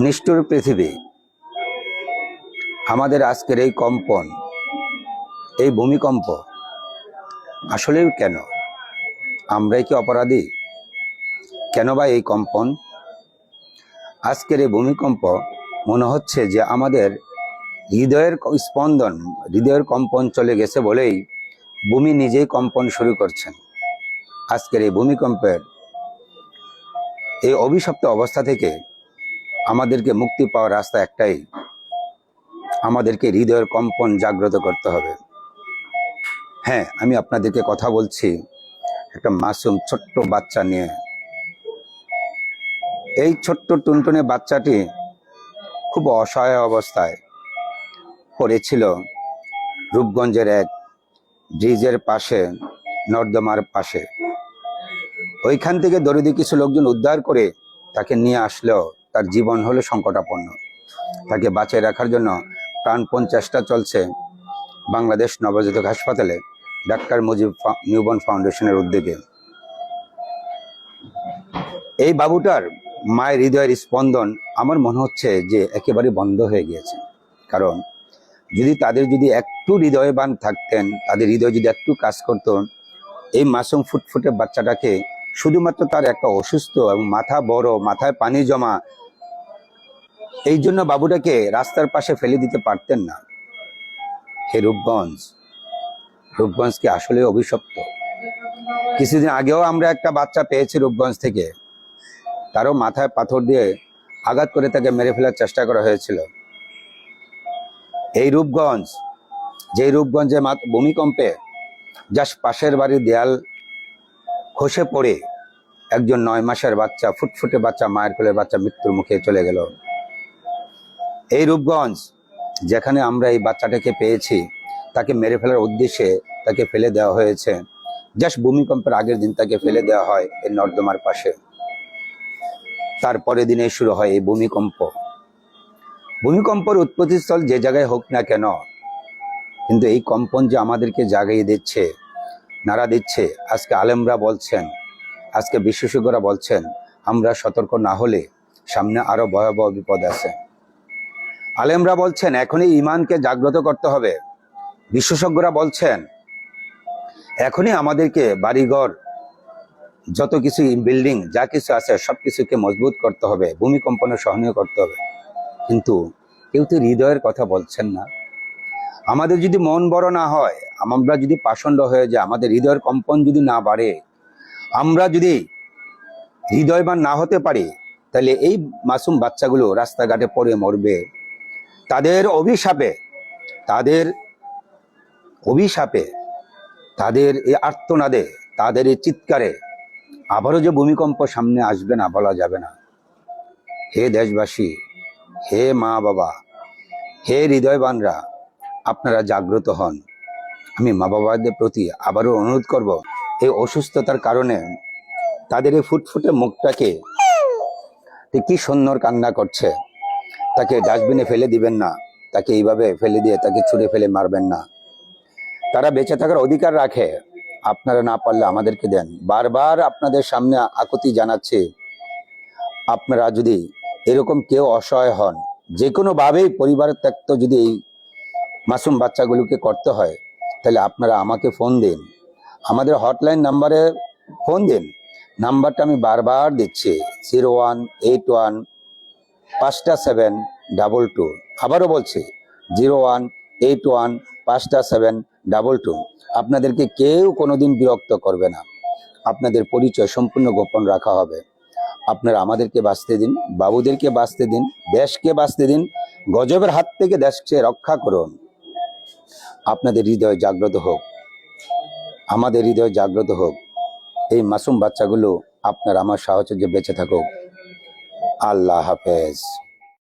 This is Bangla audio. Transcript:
নিষ্ঠুর পৃথিবী। আমাদের আজকের এই কম্পন, এই ভূমিকম্প, আসলেই কেন? আমরাই কি অপরাধী? কেন বা এই কম্পন? আজকের এই ভূমিকম্প মনে হচ্ছে যে আমাদের হৃদয়ের স্পন্দন, হৃদয়ের কম্পন চলে গেছে বলেই ভূমি নিজেই কম্পন শুরু করছেন। আজকের এই ভূমিকম্পের এই অভিশপ্ত অবস্থা থেকে আমাদেরকে মুক্তি পাওয়ার রাস্তা একটাই। আমাদেরকে হৃদয়ের কম্পন জাগ্রত করতে হবে। হ্যাঁ আমি আপনাদেরকে কথা বলছি একটা মাসুম ছোট্ট বাচ্চা নিয়ে। এই ছোট্ট টুনটুনে বাচ্চাটি খুব অসহায় অবস্থায় পড়েছিল রূপগঞ্জের এক ব্রিজের পাশে, নর্দমার পাশে। ওইখান থেকে দরিদ্র কিছু লোকজন উদ্ধার করে তাকে নিয়ে আসলেও তার জীবন হলো সংকটাপন্ন। তাকে বাঁচিয়ে রাখার জন্য প্রাণপণ চেষ্টা চলছে বাংলাদেশ নবজাতক হাসপাতালে ডাক্তার মুজিব নিউবর্ন ফাউন্ডেশনের উদ্যোগে। এই বাবুটার মায়ের হৃদয়ের স্পন্দন আমার মনে হচ্ছে যে একেবারে বন্ধ হয়ে গিয়েছে। কারণ যদি তাদের যদি একটু হৃদয়বান থাকতেন, তাদের হৃদয় যদি একটু কাজ করত, এই মাসুম ফুটফুটে বাচ্চাটাকে শুধুমাত্র তার একটা অসুস্থ এবং মাথা বড়, মাথায় পানি জমা এই জন্য বাবুটাকে রাস্তার পাশে ফেলে দিতে পারতেন না। হে রূপগঞ্জ রূপগঞ্জ কি আসলে অভিশপ্ত? কিছুদিন আগেও আমরা একটা বাচ্চা পেয়েছি রূপগঞ্জ থেকে। তারও মাথায় পাথর দিয়ে আঘাত করে তাকে মেরে ফেলার চেষ্টা করা হয়েছিল। এই রূপগঞ্জ যে রূপগঞ্জে ভূমিকম্পে জাস্ট পাশের বাড়ির দেয়াল খসে পড়ে একজন নয় মাসের বাচ্চা, ফুটফুটে বাচ্চা, মায়ের কোলের বাচ্চা মৃত্যুর মুখে চলে গেল। এই রূপগঞ্জ যেখানে আমরা এই বাচ্চাটাকে পেয়েছি, তাকে মেরে ফেলার উদ্দেশ্যে তাকে ফেলে দেওয়া হয়েছে। জাস্ট ভূমিকম্পের আগের দিন তাকে ফেলে দেওয়া হয় এই নর্দমার পাশে। তারপরে দিনে শুরু হয় এই ভূমিকম্প। ভূমিকম্পের উৎপত্তিস্থল যে জায়গায় হোক না কেন, কিন্তু এই কম্পন যে আমাদেরকে জাগিয়ে দিচ্ছে, নাড়া দিচ্ছে, আজকে আলেমরা বলছেন, আজকে বিশেষজ্ঞরা বলছেন, আমরা সতর্ক না হলে সামনে আরও ভয়াবহ বিপদ আছে। আলেমরা বলছেন, এখনই ইমানকে জাগ্রত করতে হবে। বিশেষজ্ঞরা বলছেন, এখনই আমাদেরকে বাড়িঘর, যত কিছু বিল্ডিং যা কিছু আছে, সব কিছুকে মজবুত করতে হবে, ভূমিকম্পনে সহনীয় করতে হবে। কিন্তু কেউ তো হৃদয়ের কথা বলছেন না। আমাদের যদি মন বড় না হয়, আমরা যদি পাষণ্ড হয়ে যায় আমাদের হৃদয়ের কম্পন যদি না বাড়ে, আমরা যদি হৃদয়বান না হতে পারি, তাহলে এই মাসুম বাচ্চাগুলো রাস্তাঘাটে পড়ে মরবে। তাদের অভিশাপে তাদের অভিশাপে, তাদের এই আর্তনাদে, তাদের এই চিৎকারে আবারও যে ভূমিকম্প সামনে আসবে না, বলা যাবে না। হে দেশবাসী, হে মা বাবা, হে হৃদয়বানরা, আপনারা জাগ্রত হন। আমি মা বাবাদের প্রতি আবারও অনুরোধ করব, এই অসুস্থতার কারণে তাদের এই ফুটফুটে মুখটাকে, কি সুন্দর কান্না করছে। তাকে ডাস্টবিনে ফেলে দিবেন না। তাকে এইভাবে ফেলে দিয়ে তাকে ছুঁড়ে ফেলে মারবেন না। তারা বেঁচে থাকার অধিকার রাখে। আপনারা না পারলে আমাদেরকে দেন। বারবার আপনাদের সামনে আকুতি জানাচ্ছি। আপনারা যদি এরকম কেউ অসহায় হন যে কোনোভাবেই পরিবারের ত্যাক্ত যদি এই মাসুম বাচ্চাগুলোকে করতে হয়, তাহলে আপনারা আমাকে ফোন দিন। আমাদের হটলাইন নাম্বারে ফোন দিন। নাম্বারটা আমি বারবার দিচ্ছি। জিরো ওয়ান, এইট ওয়ান পাঁচটা সেভেন ডাবল টু আবারও বলছি জিরো ওয়ান এইট ওয়ান পাঁচটা সেভেন ডাবল টু আপনাদেরকে কেউ কোনোদিন বিরক্ত করবে না। আপনাদের পরিচয় সম্পূর্ণ গোপন রাখা হবে। আপনারা আমাদেরকে বাঁচতে দিন, বাবুদেরকে বাঁচতে দিন, দেশকে বাঁচতে দিন, গজবের হাত থেকে দেশকে রক্ষা করুন। আপনাদের হৃদয় জাগ্রত হোক। আমাদের হৃদয় জাগ্রত হোক। এই মাসুম বাচ্চাগুলো আপনার আমার সাহচর্যে বেঁচে থাকুক। আল্লাহ হাফেজ।